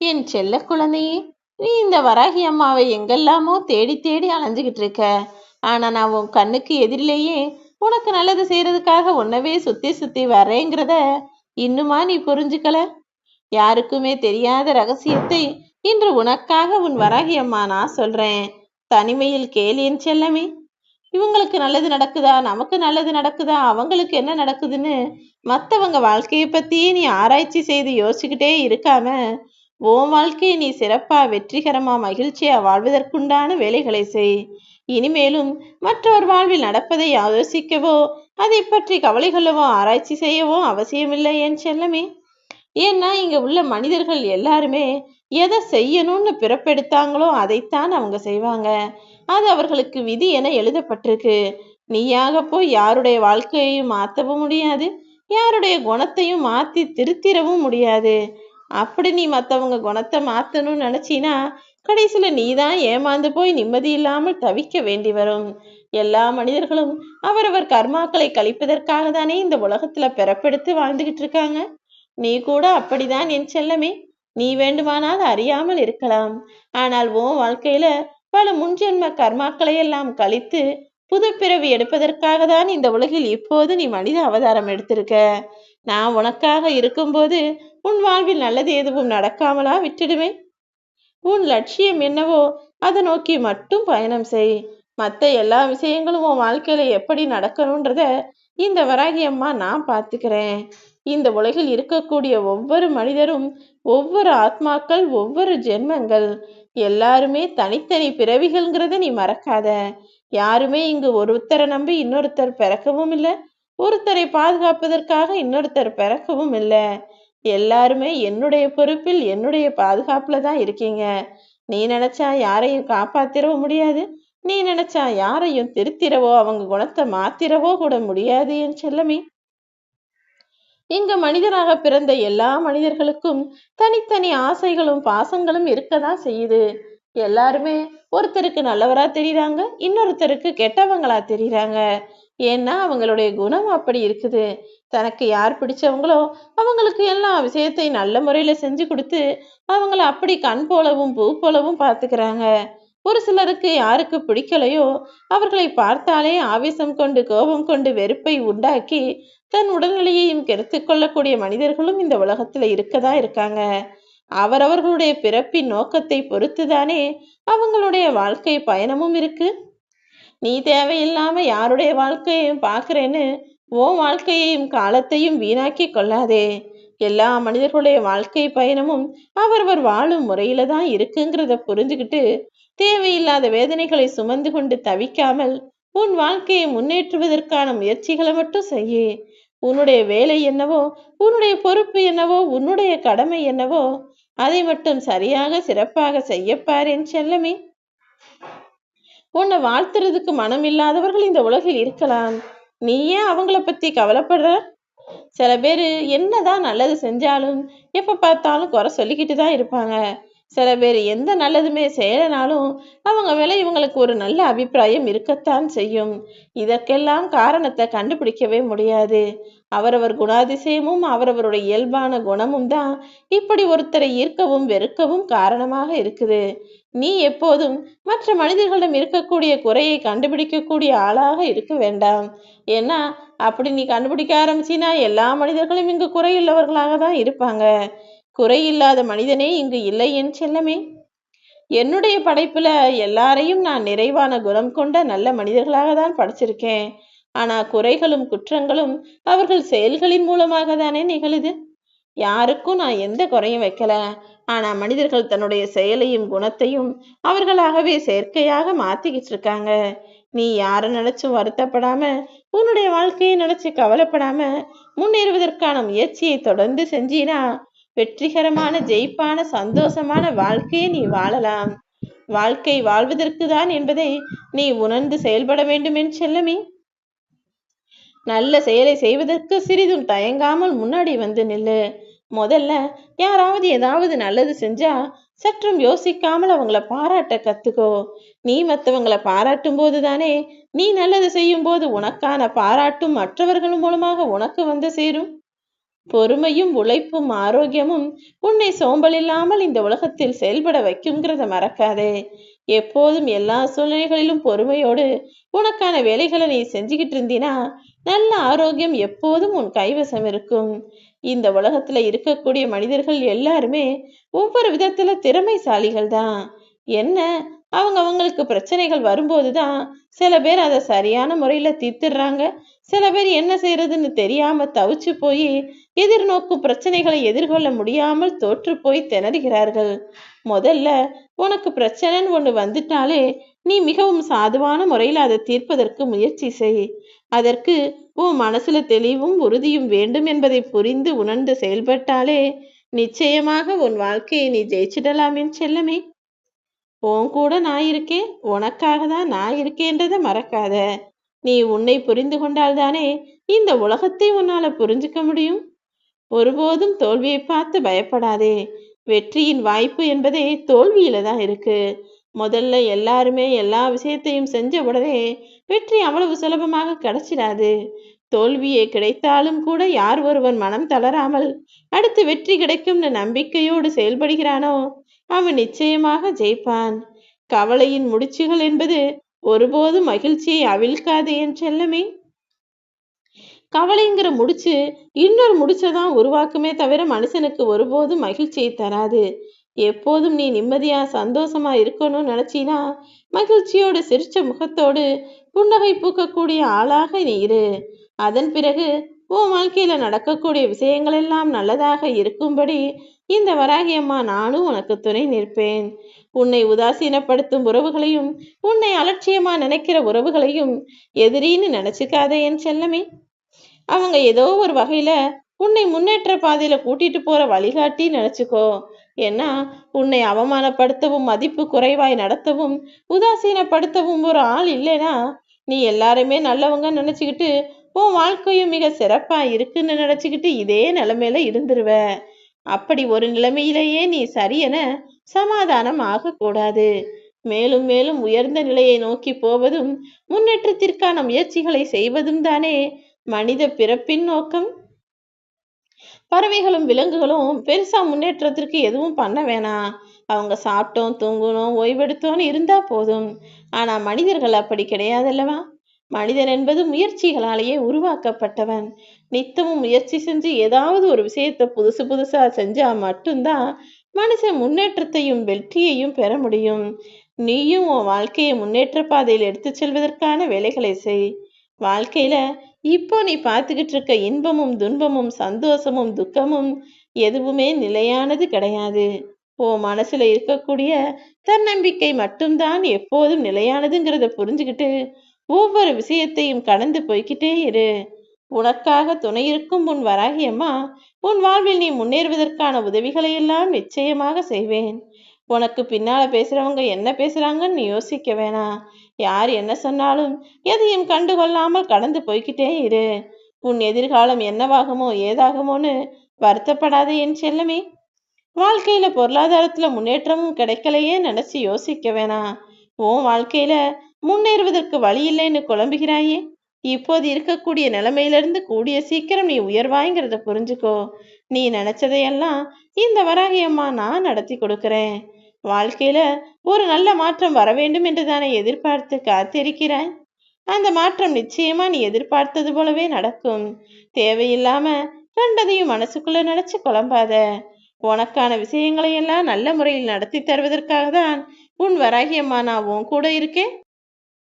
என் செல்ல குழந்தையே நீ இந்த வராகி அம்மாவை எங்கெல்லாமோ தேடி தேடி அலைஞ்சுக்கிட்டு இருக்க. ஆனா நான் உன் கண்ணுக்கு எதிரிலேயே உனக்கு நல்லது செய்யறதுக்காக உன்னவே சுத்தி சுத்தி வரேங்கிறத இன்னுமா நீ புரிஞ்சுக்கல? யாருக்குமே தெரியாத ரகசியத்தை இன்று உனக்காக உன் வராகி அம்மா நான் சொல்றேன். தனிமையில் கேளியன் செல்லமே. இவங்களுக்கு நல்லது நடக்குதா? நமக்கு நல்லது நடக்குதா? அவங்களுக்கு என்ன நடக்குதுன்னு மற்றவங்க வாழ்க்கையை பத்தியே நீ ஆராய்ச்சி செய்து யோசிச்சுக்கிட்டே இருக்காம உன் வாழ்க்கையை நீ சிறப்பா வெற்றிகரமா மகிழ்ச்சியா வாழ்வதற்குண்டான வேலைகளை செய். இனிமேலும் மற்றவர் வாழ்வில் நடப்பதை யோசிக்கவோ அதை பற்றி கவலை கொள்ளவோ ஆராய்ச்சி செய்யவோ அவசியமில்லை என் செல்லமே. ஏன்னா இங்க உள்ள மனிதர்கள் எல்லாருமே எதை செய்யணும்னு பிறப்பெடுத்தாங்களோ அதைத்தான் அவங்க செய்வாங்க. அது அவர்களுக்கு விதி என எழுதப்பட்டிருக்கு. நீயாக போய் யாருடைய வாழ்க்கையையும் மாற்றவும் முடியாது. யாருடைய குணத்தையும் மாற்றி திருத்திடவும் முடியாது. அப்படி நீ மற்றவங்க குணத்தை மாற்றணும்னு நினச்சினா கடைசியில் நீ தான் ஏமாந்து போய் நிம்மதி இல்லாமல் தவிக்க வேண்டி வரும். எல்லா மனிதர்களும் அவரவர் கர்மாக்களை கழிப்பதற்காக தானே இந்த உலகத்துல பிறப்பெடுத்து வாழ்ந்துகிட்டு இருக்காங்க. நீ கூட அப்படிதான் என் செல்லமே. நீ வேண்டுமானால் அறியாமல் இருக்கலாம். ஆனால் உன் வாழ்க்கையில பல முன்ஜென்ம கர்மாக்களை எல்லாம் கழித்து புது பிறவி எடுப்பதற்காக தான் இந்த உலகில் இப்போது நீ மனித அவதாரம் எடுத்திருக்க. நான் உனக்காக இருக்கும்போது உன் வாழ்வில் நல்லது எதுவும் நடக்காமலா விட்டுடுவேன் உன் லட்சியம் என்னவோ அதை நோக்கி மட்டும் பயணம் செய். மற்ற எல்லா விஷயங்களும் உன் வாழ்க்கையில எப்படி நடக்கணுன்றத இந்த வராகி அம்மா நான் பார்த்துக்கிறேன். இந்த உலகில் இருக்கக்கூடிய ஒவ்வொரு மனிதரும் ஒவ்வொரு ஆத்மாக்கள் ஒவ்வொரு ஜென்மங்கள் எல்லாருமே தனித்தனி பிறவிகள்ங்கிறத நீ மறக்காத. யாருமே இங்கு ஒருத்தரை நம்பி இன்னொருத்தர் பிறக்கவும் இல்லை ஒருத்தரை பாதுகாப்பதற்காக இன்னொருத்தர் பிறக்கவும் இல்லை. எல்லாருமே என்னுடைய பொறுப்பில் என்னுடைய பாதுகாப்புல தான் இருக்கீங்க. நீ நினைச்சா யாரையும் காப்பாத்திரவும் முடியாது. நீ நினைச்சா யாரையும் திருத்திரவோ அவங்க குணத்தை மாத்திரவோ கூட முடியாது என் செல்லமே. இங்கு மனிதராக பிறந்த எல்லா மனிதர்களுக்கும் தனித்தனி ஆசைகளும் பாசங்களும் இருக்கதான் செய்யுது. எல்லாருமே ஒருத்தருக்கு நல்லவரா தெரியுறாங்க இன்னொருத்தருக்கு கெட்டவங்களா தெரியுறாங்க. ஏன்னா அவங்களுடைய குணம் அப்படி இருக்குது. தனக்கு யார் பிடிச்சவங்களோ அவங்களுக்கு எல்லா விஷயத்தையும் நல்ல முறையில் செஞ்சு கொடுத்து அவங்கள அப்படி கண் போலவும் பூ போலவும் பார்த்துக்கிறாங்க. ஒரு சிலருக்கு யாருக்கு பிடிக்கலையோ அவர்களை பார்த்தாலே ஆவேசம் கொண்டு கோபம் கொண்டு வெறுப்பை உண்டாக்கி தன் உடல்நிலையையும் கெடுத்து கொள்ளக்கூடிய மனிதர்களும் இந்த உலகத்தில் இருக்கதா இருக்காங்க. அவரவர்களுடைய பிறப்பின் நோக்கத்தை பொறுத்துதானே அவங்களுடைய வாழ்க்கை பயணமும் இருக்குது நீ தேவையில்லாம யாருடைய வாழ்க்கையையும் பார்க்குறேன்னு உன் வாழ்க்கையையும் காலத்தையும் வீணாக்கி கொள்ளாதே. எல்லா மனிதர்களுடைய வாழ்க்கை பயணமும் அவரவர் வாழும் முறையில தான் இருக்குங்கிறத புரிஞ்சுக்கிட்டு தேவையில்லாத வேதனைகளை சுமந்து கொண்டு தவிக்காமல் உன் வாழ்க்கையை முன்னேற்றுவதற்கான முயற்சிகளை மட்டும் செய்ய. உன்னுடைய வேலை என்னவோ உன்னுடைய பொறுப்பு என்னவோ உன்னுடைய கடமை என்னவோ அதை மட்டும் சரியாக சிறப்பாக செய்யப்பாரேன் செல்லமே. உன்னை வாழ்த்துறதுக்கு மனம் இல்லாதவர்கள் இந்த உலகில் இருக்கலாம். நீ ஏன் அவங்கள பத்தி கவலைப்படுற? சில பேர் என்னதான் நல்லது செஞ்சாலும் எப்ப பார்த்தாலும் குறை சொல்லிக்கிட்டு தான் இருப்பாங்க. சில பேர் எந்த நல்லதுமே செய்யலனாலும் அவங்க மேல இவங்களுக்கு ஒரு நல்ல அபிப்பிராயம் இருக்கத்தான் செய்யும். இதற்கெல்லாம் காரணத்தை கண்டுபிடிக்கவே முடியாது. அவரவர் குணாதிசயமும் அவரவருடைய இயல்பான குணமும் தான் இப்படி ஒருத்தரை ஈர்க்கவும் வெறுக்கவும் காரணமாக இருக்குது. நீ எப்போதும் மற்ற மனிதர்களிடம் இருக்கக்கூடிய குறையை கண்டுபிடிக்கக்கூடிய ஆளாக இருக்க வேண்டாம். ஏன்னா அப்படி நீ கண்டுபிடிக்க ஆரம்பிச்சினா எல்லா மனிதர்களும் இங்கு குறையுள்ளவர்களாக தான் இருப்பாங்க. குறையில்லாத மனிதனே இங்கு இல்லை என் செல்லமே. என்னுடைய படைப்புல எல்லாரையும் நான் நிறைவான குணம் கொண்ட நல்ல மனிதர்களாக தான் படைச்சிருக்கேன். ஆனா குறைகளும் குற்றங்களும் அவர்கள் செயல்களின் மூலமாக தானே நிகழுது. யாருக்கும் நான் எந்த குறையும் வைக்கல. ஆனா மனிதர்கள் தன்னுடைய செயலையும் குணத்தையும் அவர்களாகவே செயற்கையாக மாத்திக்கிட்டு இருக்காங்க. நீ யாரை நினைச்சும் வருத்தப்படாம உன்னுடைய வாழ்க்கையை நினைச்சு கவலைப்படாம முன்னேறுவதற்கான முயற்சியை தொடர்ந்து செஞ்சீனா வெற்றிகரமான ஜெயிப்பான சந்தோஷமான வாழ்க்கையை நீ வாழலாம். வாழ்க்கை வாழ்வதற்கு தான் என்பதை நீ உணர்ந்து செயல்பட வேண்டும் என் செல்லமே. நல்ல செயலை செய்வதற்கு சிறிதும் தயங்காமல் முன்னாடி வந்து நில்லு. முதல்ல யாராவது ஏதாவது நல்லது செஞ்சா சற்றும் யோசிக்காமல் அவங்கள பாராட்ட கத்துக்கோ. நீ மற்றவங்களை பாராட்டும் போது தானே நீ நல்லது செய்யும் போது உனக்கான பாராட்டும் மற்றவர்கள் மூலமாக உனக்கு வந்து சேரும். பொறுமையும் உழைப்பும் ஆரோக்கியமும் உன்னை சோம்பல் இல்லாமல் இந்த உலகத்தில் செயல்பட வைக்குங்கிறத மறக்காதே. எப்போதும் எல்லா சூழ்நிலைகளிலும் பொறுமையோடு உனக்கான வேலைகளை நீ செஞ்சுக்கிட்டு இருந்தீனா நல்ல ஆரோக்கியம் எப்போதும் உன் கைவசம் இருக்கும். இந்த உலகத்துல இருக்கக்கூடிய மனிதர்கள் எல்லாருமே ஒவ்வொரு விதத்துல திறமைசாலிகள் தான் என்ன? அவங்க அவங்களுக்கு பிரச்சனைகள் வரும்போது தான் சில பேர் அதை சரியான முறையில தீர்த்துடுறாங்க. சில பேர் என்ன செய்யறதுன்னு தெரியாம தவிச்சு போய் எதிர்நோக்கும் பிரச்சனைகளை எதிர்கொள்ள முடியாமல் தோற்று போய் திணறுகிறார்கள். முதல்ல உனக்கு பிரச்சனைன்னு ஒன்று வந்துட்டாலே நீ மிகவும் சாதுவான முறையில் அதை தீர்ப்பதற்கு முயற்சி செய். அதற்கு உன் மனசுல தெளிவும் உறுதியும் வேண்டும் என்பதை புரிந்து உணர்ந்து செயல்பட்டாலே நிச்சயமாக உன் வாழ்க்கையை நீ ஜெயிச்சிடலாம் செல்லமே. உன் கூட நான் இருக்கேன் உனக்காக தான் நான் இருக்கேன்றதை மறக்காத. நீ உன்னை புரிந்து கொண்டால்தானே இந்த உலகத்தை உன்னால புரிஞ்சுக்க முடியும். ஒருபோதும் தோல்வியை பார்த்து பயப்படாதே. வெற்றியின் வாய்ப்பு என்பதே தோல்வியில தான் இருக்கு. முதல்ல எல்லாருமே எல்லா விஷயத்தையும் செஞ்ச உடனே வெற்றி அவ்வளவு சுலபமாக கிடைச்சிடாது. தோல்வியே கிடைத்தாலும் கூட யார் ஒருவன் மனம் தளராமல் அடுத்து வெற்றி கிடைக்கும்னு நம்பிக்கையோடு செயல்படுகிறானோ அவன் நிச்சயமாக ஜெயிப்பான். கவலையின் முடிச்சுகள் என்பது ஒருபோதும் மகிழ்ச்சியை அவிழ்க்காது என் செல்லமே. கவலைங்கிற முடிச்சு இன்னொரு முடிச்சதான் உருவாக்குமே தவிர மனுஷனுக்கு ஒருபோதும் மகிழ்ச்சியை தராது. எப்போதும் நீ நிம்மதியா சந்தோஷமா இருக்கணும்னு நினைச்சினா மகிழ்ச்சியோடு சிரிச்ச முகத்தோடு புன்னகை பூக்கக்கூடிய ஆளாக நீ இரு. அதன் பிறகு உன் வாழ்க்கையில நடக்கக்கூடிய விஷயங்கள் எல்லாம் நல்லதாக இருக்கும்படி இந்த வராகியம்மா நானும் உனக்கு துணை நிற்பேன். உன்னை உதாசீனப்படுத்தும் உறவுகளையும் உன்னை அலட்சியமா நினைக்கிற உறவுகளையும் எதிரின்னு நினைச்சுக்காத என் செல்லமே. அவங்க ஏதோ ஒரு வகையில உன்னை முன்னேற்ற பாதையில கூட்டிட்டு போற வழிகாட்டி நினைச்சுக்கோ. ஏன்னா உன்னை அவமானப்படுத்தவும் மதிப்பு குறைவாய் நடத்தவும் உதாசீனப்படுத்தவும் ஒரு ஆள் இல்லைனா நீ எல்லாருமே நல்லவங்க நினச்சிக்கிட்டு உன் வாழ்க்கையும் மிக சிறப்பா இருக்குன்னு நினச்சிக்கிட்டு இதே நிலைமையில இருந்துருவ. அப்படி ஒரு நிலைமையிலேயே நீ சரியென சமாதானம் ஆகக்கூடாது. மேலும் மேலும் உயர்ந்த நிலையை நோக்கி போவதும் முன்னேற்றத்திற்கான முயற்சிகளை செய்வதும் தானே மனித பிறப்பின் நோக்கம். பறவைகளும் விலங்குகளும் பெருசா முன்னேற்றத்திற்கு எதுவும் பண்ண வேணாம். அவங்க சாப்பிட்டோம் தூங்கணும் ஓய்வெடுத்தோன்னு இருந்தால் போதும். ஆனால் மனிதர்கள் அப்படி கிடையாதல்லவா? மனிதன் என்பது முயற்சிகளாலேயே உருவாக்கப்பட்டவன். நித்தமும் முயற்சி செஞ்சு ஏதாவது ஒரு விஷயத்த புதுசு புதுசா செஞ்சா மட்டும்தான் மனுஷன் முன்னேற்றத்தையும் வெற்றியையும் பெற முடியும். நீயும் உன் வாழ்க்கையை முன்னேற்ற பாதையில் எடுத்து செல்வதற்கான வேலைகளை செய். வாழ்க்கையில இப்போ நீ பார்த்துக்கிட்டு இருக்க இன்பமும் துன்பமும் சந்தோஷமும் துக்கமும் எதுவுமே நிலையானது கிடையாது. உன் மனசுல இருக்கக்கூடிய தன்னம்பிக்கை மட்டும்தான் எப்போதும் நிலையானதுங்கிறத புரிஞ்சுக்கிட்டு ஒவ்வொரு விஷயத்தையும் கடந்து போய்கிட்டே இரு. உனக்காக துணை இருக்கும் உன் வராகியம்மா உன் வாழ்வில் நீ முன்னேறுவதற்கான உதவிகளை எல்லாம் நிச்சயமாக செய்வேன். உனக்கு பின்னால பேசுறவங்க என்ன பேசுறாங்கன்னு யோசிக்க வேணாம். யார் என்ன சொன்னாலும் எதையும் கண்டுகொள்ளாமல் கடந்து போய்கிட்டே இரு. உன் எதிர்காலம் என்னவாகுமோ ஏதாகுமோன்னு வருத்தப்படாத என் செல்லமே. வாழ்க்கையில பொருளாதாரத்துல முன்னேற்றமும் கிடைக்கலையே நினைச்சு யோசிக்க வேணாம். உன் வாழ்க்கையில முன்னேறுவதற்கு வழி இல்லைன்னு குழம்புகிறாயே. இப்போது இருக்கக்கூடிய நிலைமையிலிருந்து கூடிய சீக்கிரம் நீ உயர்வாய்ங்கிறத புரிஞ்சுக்கோ. நீ நினைச்சதையெல்லாம் இந்த வராகியம்மா நான் நடத்தி கொடுக்குறேன். வாழ்க்கையில ஒரு நல்ல மாற்றம் வர வேண்டும் என்று தானே எதிர்பார்த்து காத்திருக்கிறாய்? அந்த மாற்றம் நிச்சயமா நீ எதிர்பார்த்தது போலவே நடக்கும். தேவையில்லாம கண்டதையும் மனசுக்குள்ள நினைச்சு குழம்பாத. உனக்கான விஷயங்களை எல்லாம் நல்ல முறையில் நடத்தி தருவதற்காக தான் உன் வராகி அம்மா நான் உன் கூட இருக்கேன்.